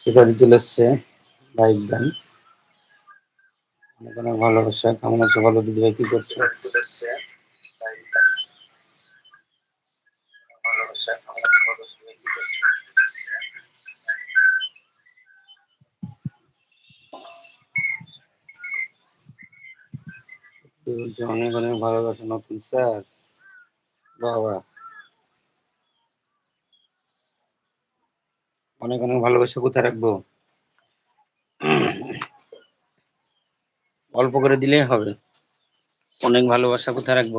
চলে এসছে লাইভ গান। অনেক অনেক ভালোবাসা, কেমন আছো ভালো দিদি ভাই, কি করছ? অনেক অনেক ভালোবাসা নতুন, স্যার। বাবা। অনেক অনেক ভালোবাসা কোথায় রাখব? অল্প করে দিলেই হবে। অনেক ভালোবাসা কোথায় রাখব?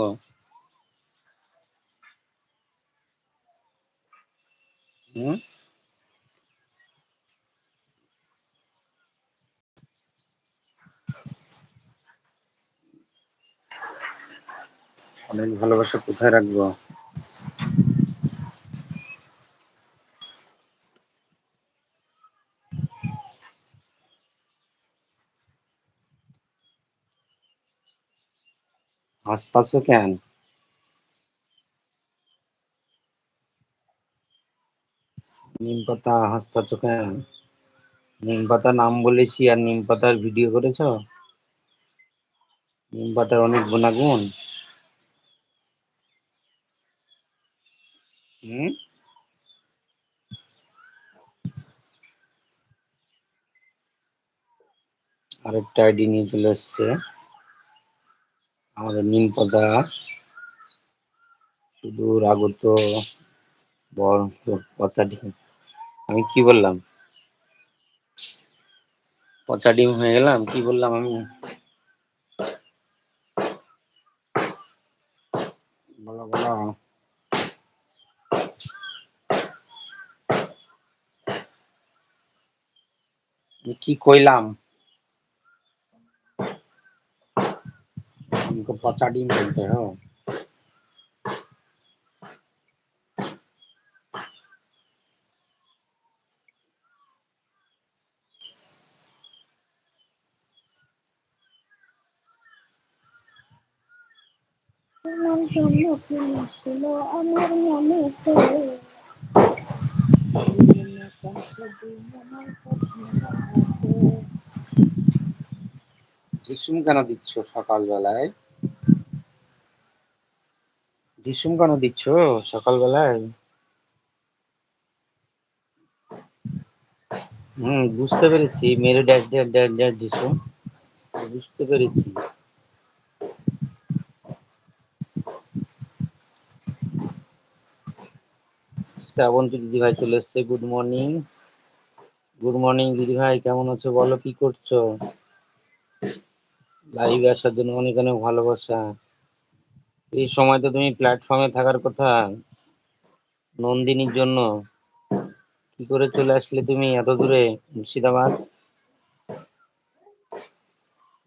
অনেক ভালোবাসা কোথায় রাখব? হাসতাছো কেন? নিম পাতা হাসতাছো কেন? নিম পাতা নাম বলেছি আর নিম পাতার ভিডিও করেছ? নিম পাতার অনেক গুণাগুণ। হুম? আরেকটা আইডি নিয়ে চলে এসছে। আমাদের নিম পাতা সুদূর আগত পচা ডিম। আমি কি বললাম? পচা ডিম হয়ে গেলাম, কি বললাম আমি? বলো বলো। কি কইলাম? हमको पचा डिम बोलते हो তোমার জন্য প্রেম ছিল আমার মনে ঝিসুম কেন দিচ্ছ সকালবেলায় ঝিসুম কেন দিচ্ছ সকালবেলায়? হুম, বুঝতে পেরেছি। মেরে ড্যাশ ড্যাশ ড্যাশ ড্যাশ ঝিসুম বুঝতে পেরেছি। শ্রাবন্তী দিদি ভাই চলে এসছে। Good morning. গুড মর্নিং দিদি ভাই কেমন আছো বলো, কি করছ? লাইভে আসার জন্য অনেক অনেক ভালোবাসা। এই সময় তো তুমি প্ল্যাটফর্মে থাকার কথা। নন্দিনীর জন্য কি করে চলে আসলে তুমি এত দূরে, মুর্শিদাবাদ?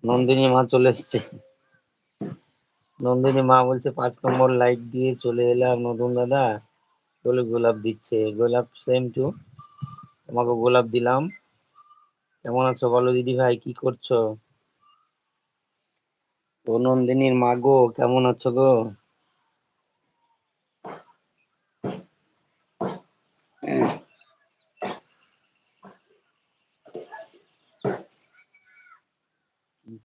নন্দিনী মা চলে এসছে। নন্দিনী মা বলছে, পাঁচ নম্বর লাইট দিয়ে চলে এলাম নতুন দাদা। বলে গোলাপ দিচ্ছে। গোলাপ সেম টু তোমাকে গোলাপ দিলাম। কেমন আছো বলো দিদি ভাই কি করছ? ও নন্দিনীর মা গো কেমন আছো গো?